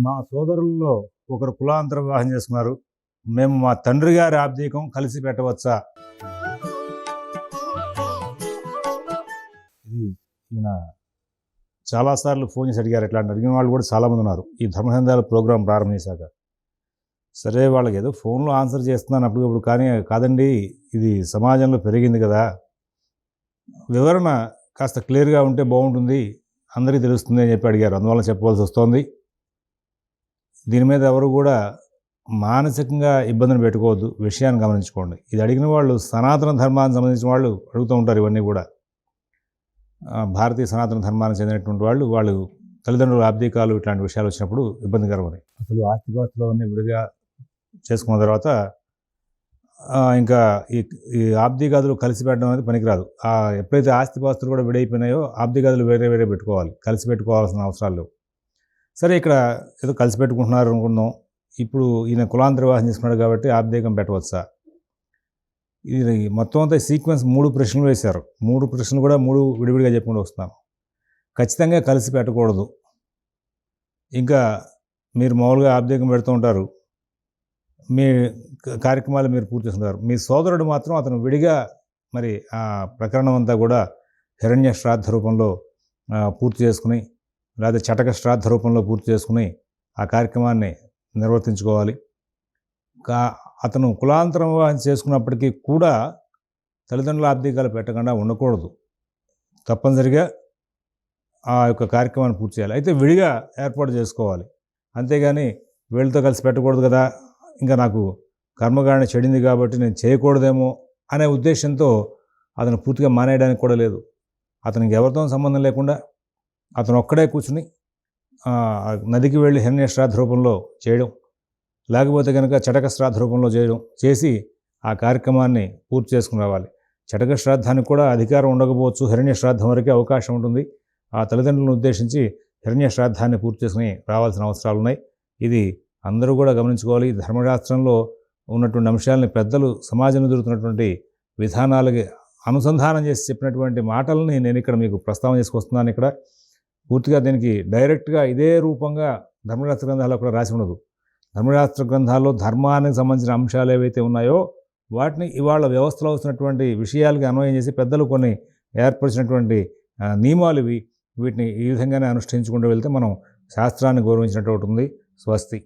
మా సోదరుల్లో ఒకరు కులాంతర వివాహం చేసుకున్నారు. మేము మా తండ్రి గారి ఆబ్దీకం కలిసి పెట్టవచ్చా? ఇది ఈయన చాలాసార్లు ఫోన్ చేసి అడిగారు. ఇట్లాంటి అడిగిన వాళ్ళు కూడా చాలామంది ఉన్నారు. ఈ ధర్మసంధాల ప్రోగ్రాం ప్రారంభించాక సరే వాళ్ళకి ఏదో ఫోన్లో ఆన్సర్ చేస్తున్నాను అప్పటికప్పుడు కానీ కాదండి ఇది సమాజంలో పెరిగింది కదా. వివరణ కాస్త క్లియర్గా ఉంటే బాగుంటుంది. అందరికీ తెలుస్తుంది అని చెప్పి అడిగారు. అందువల్ల చెప్పవలసి వస్తోంది. దీని మీద ఎవరు కూడా మానసికంగా ఇబ్బందిని పెట్టుకోవద్దు. విషయాన్ని గమనించుకోండి. ఇది అడిగిన వాళ్ళు సనాతన ధర్మానికి సంబంధించిన వాళ్ళు అడుగుతూ ఉంటారు ఇవన్నీ కూడా. భారతీయ సనాతన ధర్మానికి చెందినటువంటి వాళ్ళు వాళ్ళు తల్లిదండ్రుల ఆబ్దికాలు ఇట్లాంటి విషయాలు వచ్చినప్పుడు ఇబ్బందికరమని. అసలు ఆస్తిపాస్తులు అన్నీ విడిగా చేసుకున్న తర్వాత ఇంకా ఈ ఈ ఆబ్దిగాదులు కలిసి పెట్టడం అనేది పనికిరాదు. ఆ ఎప్పుడైతే ఆస్తిపాస్తులు కూడా విడైపోయినాయో ఆబ్దిగాదులు వేరే వేరే పెట్టుకోవాలి. కలిసి పెట్టుకోవాల్సిన అవసరాలు లేవు. సరే ఇక్కడ ఏదో కలిసి పెట్టుకుంటున్నారు అనుకుందాం. ఇప్పుడు ఈయన కులాంతర వివాహం చేసుకున్నాడు కాబట్టి ఆబ్దేకం పెట్టవచ్చా? ఇది మొత్తం అంతా సీక్వెన్స్ మూడు ప్రశ్నలు వేశారు. మూడు ప్రశ్నలు కూడా మూడు విడివిడిగా చెప్పుకుంటూ వస్తున్నాను ఖచ్చితంగా కలిసి పెట్టకూడదు. ఇంకా మీరు మామూలుగా ఆబ్దేకం పెడుతూ ఉంటారు. మీ కార్యక్రమాలు మీరు పూర్తి చేస్తుంటారు. మీ సోదరుడు మాత్రం అతను విడిగా మరి ఆ ప్రకరణం అంతా కూడా హిరణ్య శ్రాద్ధ రూపంలో పూర్తి చేసుకుని లేదా చటక శ్రాద్ధ రూపంలో పూర్తి చేసుకుని ఆ కార్యక్రమాన్ని నిర్వర్తించుకోవాలి. కా అతను కులాంతరం వివాహం చేసుకున్నప్పటికీ కూడా తల్లిదండ్రుల ఆర్థికాలు పెట్టకుండా ఉండకూడదు. తప్పనిసరిగా ఆ యొక్క కార్యక్రమాన్ని పూర్తి చేయాలి. అయితే విడిగా ఏర్పాటు చేసుకోవాలి. అంతేగాని వీళ్ళతో కలిసి పెట్టకూడదు కదా. ఇంకా నాకు కర్మగాడిని చెడింది కాబట్టి నేను చేయకూడదేమో అనే ఉద్దేశంతో అతను పూర్తిగా మానేయడానికి కూడా లేదు. అతనికి ఎవరితో సంబంధం లేకుండా అతను ఒక్కడే కూర్చుని నదికి వెళ్ళి హిరణ్య శ్రాద్ధ రూపంలో చేయడం లేకపోతే కనుక చటక శ్రాద్ధ రూపంలో చేయడం చేసి ఆ కార్యక్రమాన్ని పూర్తి చేసుకుని రావాలి. చటక శ్రాద్ధానికి కూడా అధికారం ఉండకపోవచ్చు. హిరణ్య శ్రాద్ధం వరకే అవకాశం ఉంటుంది. ఆ తల్లిదండ్రులను ఉద్దేశించి హిరణ్య శ్రాద్ధాన్ని పూర్తి చేసుకుని రావాల్సిన అవసరాలు ఉన్నాయి. ఇది అందరూ కూడా గమనించుకోవాలి. ధర్మశాస్త్రంలో ఉన్నటువంటి అంశాలని పెద్దలు సమాజంలో జరుగుతున్నటువంటి విధానాలకి అనుసంధానం చేసి చెప్పినటువంటి మాటల్ని నేను ఇక్కడ మీకు ప్రస్తావన చేసుకొస్తున్నాను ఇక్కడ. పూర్తిగా దీనికి డైరెక్ట్గా ఇదే రూపంగా ధర్మశాస్త్ర గ్రంథాల్లో కూడా రాసి ఉండదు. ధర్మశాస్త్ర గ్రంథాల్లో ధర్మానికి సంబంధించిన అంశాలు ఏవైతే ఉన్నాయో వాటిని ఇవాళ వ్యవస్థలో వస్తున్నటువంటి విషయాలకి అన్వయం చేసి పెద్దలు కొన్ని ఏర్పరిచినటువంటి నియమాలు ఇవి. వీటిని ఈ విధంగానే అనుష్ఠించుకుంటూ వెళ్తే మనం శాస్త్రాన్ని గౌరవించినట్టు ఉంటుంది స్వస్తి.